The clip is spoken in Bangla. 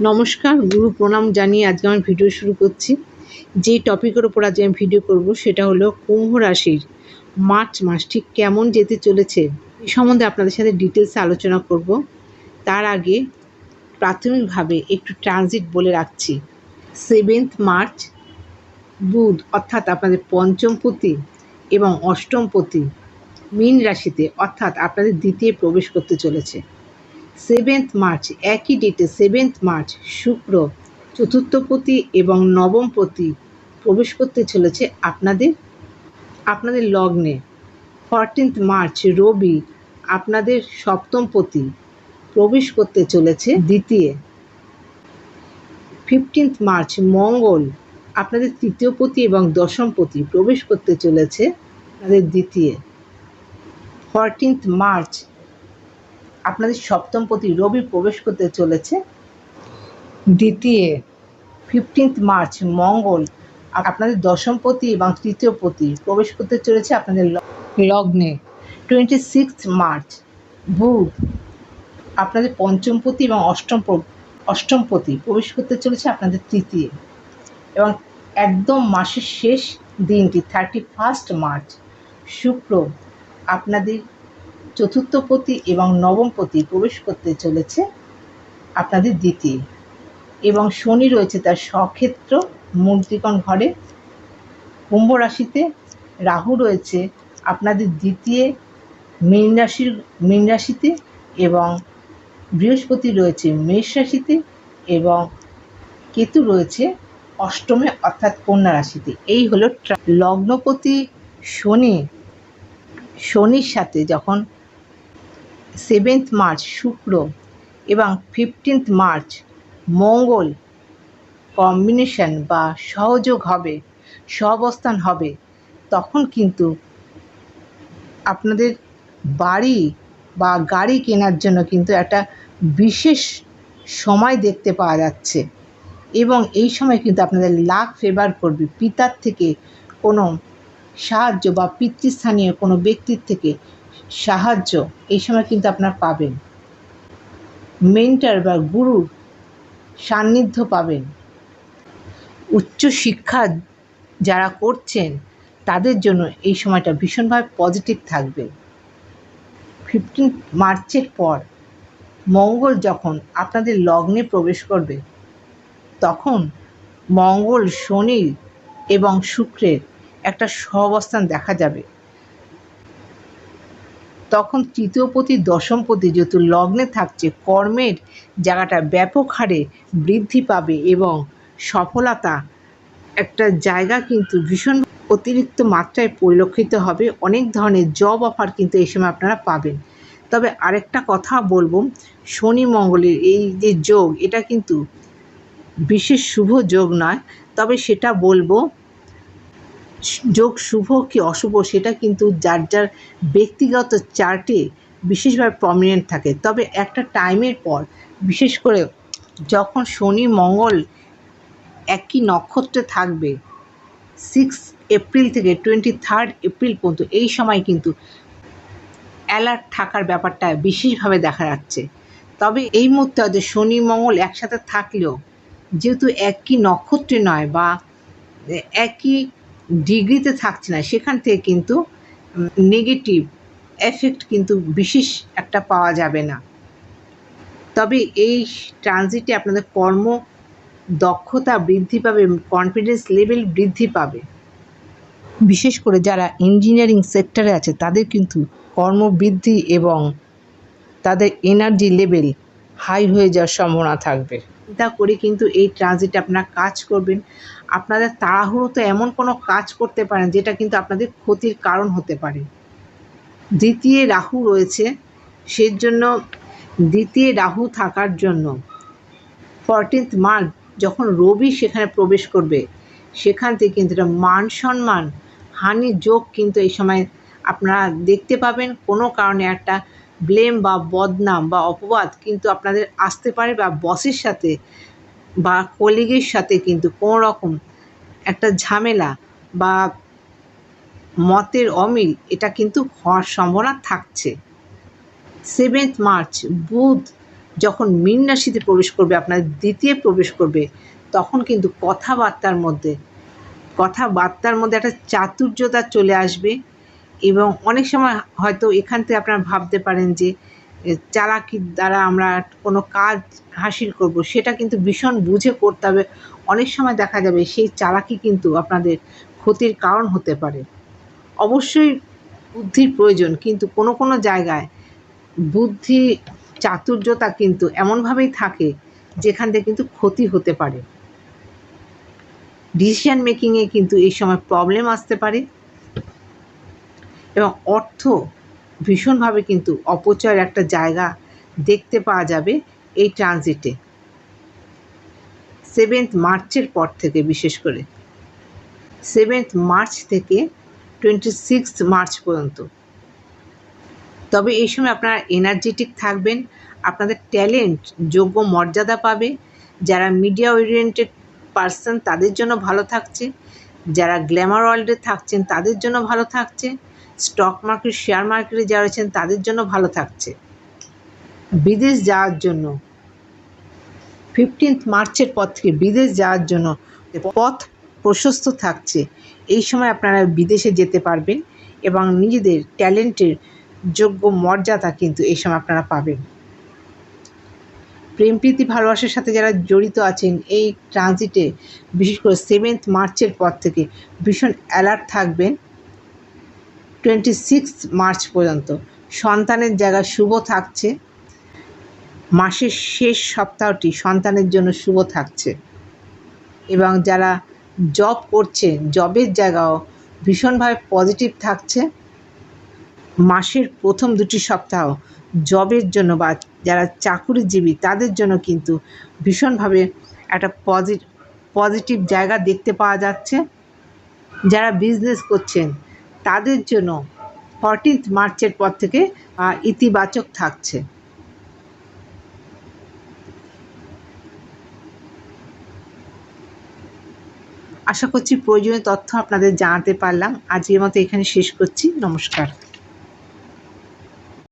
নমস্কার, গুরু প্রণাম জানিয়ে আজকে আমি ভিডিও শুরু করছি। যে টপিকের ওপর আজকে আমি ভিডিও করব সেটা হলো কুম্ভ রাশির মার্চ মাস, ঠিক কেমন যেতে চলেছে এ সম্বন্ধে আপনাদের সাথে ডিটেলসে আলোচনা করব। তার আগে প্রাথমিকভাবে একটু ট্রানজিট বলে রাখছি। সেভেন্থ মার্চ, বুধ অর্থাৎ আপনাদের পঞ্চমপতি এবং অষ্টমপতি মীন রাশিতে অর্থাৎ আপনাদের দ্বিতীয় প্রবেশ করতে চলেছে। সেভেন্থ মার্চ, একই ডেটে সেভেন্থ মার্চ, শুক্র, চতুর্থপতি এবং নবমপতি প্রবেশ করতে চলেছে আপনাদের আপনাদের লগ্নে। ফরটিন্থ মার্চ, রবি, আপনাদের সপ্তমপতি প্রবেশ করতে চলেছে দ্বিতীয়। ফিফটিন্থ মার্চ, মঙ্গল, আপনাদের তৃতীয়পতি এবং দশমপতি প্রবেশ করতে চলেছে, আপনাদের দ্বিতীয়। ফরটিন্থ মার্চ আপনাদের সপ্তমপতি রবি প্রবেশ করতে চলেছে। দ্বিতীয় ফিফটিন্থ মার্চ মঙ্গল আপনাদের দশমপতি এবং তৃতীয়পতি প্রবেশ করতে চলেছে আপনাদের লগ্নে। টোয়েন্টি সিক্স মার্চ বুধ আপনাদের পঞ্চমপতি এবং অষ্টম প্র- অষ্টমপতি প্রবেশ করতে চলেছে আপনাদের তৃতীয়। এবং একদম মাসের শেষ দিনটি থার্টি ফার্স্ট মার্চ শুক্র আপনাদের চতুর্থপতি এবং নবমপতি প্রবেশ করতে চলেছে আপনাদের দ্বিতীয়। এবং শনি রয়েছে তার স্বক্ষেত্র মূর্তিকণ ঘরে। কুম্ভ রাশিতে রাহু রয়েছে আপনাদের দ্বিতীয় মীন রাশির, মীন রাশিতে এবং বৃহস্পতি রয়েছে মেষ রাশিতে এবং কেতু রয়েছে অষ্টমে অর্থাৎ কন্যা রাশিতে। এই হলো লগ্নপতি শনি, শনির সাথে যখন সেভেন্থ মার্চ, শুক্র এবং ফিফটিন্থ মার্চ মঙ্গল কম্বিনেশন বা সহযোগ হবে সহাবস্থান হবে, তখন কিন্তু আপনাদের বাড়ি বা গাড়ি কেনার জন্য কিন্তু একটা বিশেষ সময় দেখতে পাওয়া যাচ্ছে এবং এই সময় কিন্তু আপনাদের লাখ ফেভার করবে পিতার থেকে কোনো সাহায্য বা পিতৃস্থানীয় কোনো ব্যক্তির থেকে সাহায্য এই সময় কিন্তু আপনারা পাবেন। মেন্টার বা গুরুর সান্নিধ্য পাবেন। উচ্চ শিক্ষা যারা করছেন, তাদের জন্য এই সময়টা ভীষণভাবে পজিটিভ থাকবে। ফিফটিন মার্চের পর মঙ্গল যখন আপনাদের লগ্নে প্রবেশ করবে, তখন মঙ্গল, শনি এবং শুক্রের একটা সহাবস্থান দেখা যাবে। তখন তৃতীয়পতি দশমপতি যেহেতু লগ্নে থাকছে, কর্মের জায়গাটা ব্যাপক হারে বৃদ্ধি পাবে এবং সফলতা একটা জায়গা কিন্তু ভীষণ অতিরিক্ত মাত্রায় পরিলক্ষিত হবে। অনেক ধরনের জব অফার কিন্তু এই সময় আপনারা পাবেন। তবে আরেকটা কথা বলব, শনি মঙ্গলের এই যে যোগ, এটা কিন্তু বিশেষ শুভ যোগ নয়। তবে সেটা বলব যোগ শুভ কি অশুভ সেটা কিন্তু যার যার ব্যক্তিগত চার্টে বিশেষভাবে প্রমিনেন্ট থাকে। তবে একটা টাইমের পর, বিশেষ করে যখন শনি, মঙ্গল একই নক্ষত্রে থাকবে সিক্স এপ্রিল থেকে টোয়েন্টি থার্ড এপ্রিল পর্যন্ত এই সময় কিন্তু অ্যালার্ট থাকার ব্যাপারটা বিশেষভাবে দেখা যাচ্ছে। তবে এই মুহূর্তে হয়তো শনি, মঙ্গল একসাথে থাকলেও যেহেতু একই নক্ষত্রে নয় বা একই ডিগ্রিতে থাকছে না, সেখান থেকে কিন্তু নেগেটিভ এফেক্ট কিন্তু বিশেষ একটা পাওয়া যাবে না। তবে এই ট্রানজিটে আপনাদের কর্ম দক্ষতা বৃদ্ধি পাবে কনফিডেন্স লেভেল বৃদ্ধি পাবে। বিশেষ করে যারা ইঞ্জিনিয়ারিং সেক্টরে আছে, তাদের কিন্তু কর্মবৃদ্ধি এবং তাদের এনার্জি লেভেল হাই হয়ে যাওয়ার সম্ভাবনা থাকবে। চিন্তা করে কিন্তু এই ট্রানজিটে আপনারা কাজ করবেন। আপনাদের তাড়াহুড়ো তো এমন কোনো কাজ করতে পারেন যেটা কিন্তু আপনাদের ক্ষতির কারণ হতে পারে। দ্বিতীয় রাহু রয়েছে, সেজন্য দ্বিতীয় রাহু থাকার জন্য ফরটিন্থ মার্চ যখন রবি সেখানে প্রবেশ করবে, সেখান থেকে কিন্তু এটা মান সম্মান হানি যোগ কিন্তু এই সময় আপনারা দেখতে পাবেন। কোনো কারণে একটা ব্লেম বা বদনাম বা অপবাদ কিন্তু আপনাদের আসতে পারে বা বসের সাথে বা কলিগের সাথে কিন্তু কোনো রকম একটা ঝামেলা বা মতের অমিল, এটা কিন্তু হওয়ার সম্ভাবনা থাকছে। সেভেন্থ মার্চ বুধ যখন মীন রাশিতে প্রবেশ করবে, আপনার দ্বিতীয় প্রবেশ করবে, তখন কিন্তু কথাবার্তার মধ্যে কথাবার্তার মধ্যে একটা চাতুর্যতা চলে আসবে। এবং অনেক সময় হয়তো এখান থেকে আপনারা ভাবতে পারেন যে চালাকির দ্বারা আমরা কোনো কাজ হাসিল করব, সেটা কিন্তু ভীষণ বুঝে করতে হবে। অনেক সময় দেখা যাবে সেই চালাকি কিন্তু আপনাদের ক্ষতির কারণ হতে পারে। অবশ্যই বুদ্ধির প্রয়োজন, কিন্তু কোনো কোনো জায়গায় বুদ্ধি, চাতুর্যতা কিন্তু এমনভাবেই থাকে যেখান থেকে কিন্তু ক্ষতি হতে পারে। ডিসিশান মেকিংয়ে কিন্তু এই সময় প্রবলেম আসতে পারে। এবং অর্থ ভীষণভাবে কিন্তু অপচয়ের একটা জায়গা দেখতে পাওয়া যাবে এই ট্রানজিটে। সেভেন্থ মার্চের পর থেকে বিশেষ করে। সেভেন্থ মার্চ থেকে টোয়েন্টি সিক্স মার্চ পর্যন্ত। তবে এই সময় আপনারা এনার্জেটিক থাকবেন, আপনাদের ট্যালেন্ট যোগ্য মর্যাদা পাবে, যারা মিডিয়া ওরিয়েন্টেড পার্সন তাদের জন্য ভালো থাকছে, যারা গ্ল্যামার ওয়ার্ল্ডে থাকছেন তাদের জন্য ভালো থাকছে স্টক মার্কেট শেয়ার মার্কেটে যারা রয়েছেন, তাদের জন্য ভালো থাকছে। বিদেশ যাওয়ার জন্য ফিফটিন্থ মার্চের পর থেকে বিদেশ যাওয়ার জন্য পথ প্রশস্ত থাকছে। এই সময় আপনারা বিদেশে যেতে পারবেন এবং নিজেদের ট্যালেন্টের যোগ্য মর্যাদা কিন্তু এই সময় আপনারা পাবেন। প্রেম, প্রীতি, ভালোবাসার সাথে যারা জড়িত আছেন, এই ট্রানজিটে বিশেষ করে সেভেন্থ মার্চের পর থেকে ভীষণ অ্যালার্ট থাকবেন। টোয়েন্টি সিক্স মার্চ পর্যন্ত। সন্তানের জায়গা শুভ থাকছে। মাসের শেষ সপ্তাহটি সন্তানের জন্য শুভ থাকছে। এবং যারা জব করছে জবের জায়গাও ভীষণভাবে পজিটিভ থাকছে। মাসের প্রথম দুটি সপ্তাহ জবের জন্য বা যারা চাকুরিজীবী, তাদের জন্য কিন্তু ভীষণভাবে একটা পজি পজিটিভ জায়গা দেখতে পাওয়া যাচ্ছে। যারা বিজনেস করছেন তাদের জন্য ফর্টিন্থ মার্চের পর থেকে ইতিবাচক থাকছে। আশা করছি প্রয়োজনীয় তথ্য আপনাদের জানাতে পারলাম। আজকের মতো এখানে শেষ করছি। নমস্কার।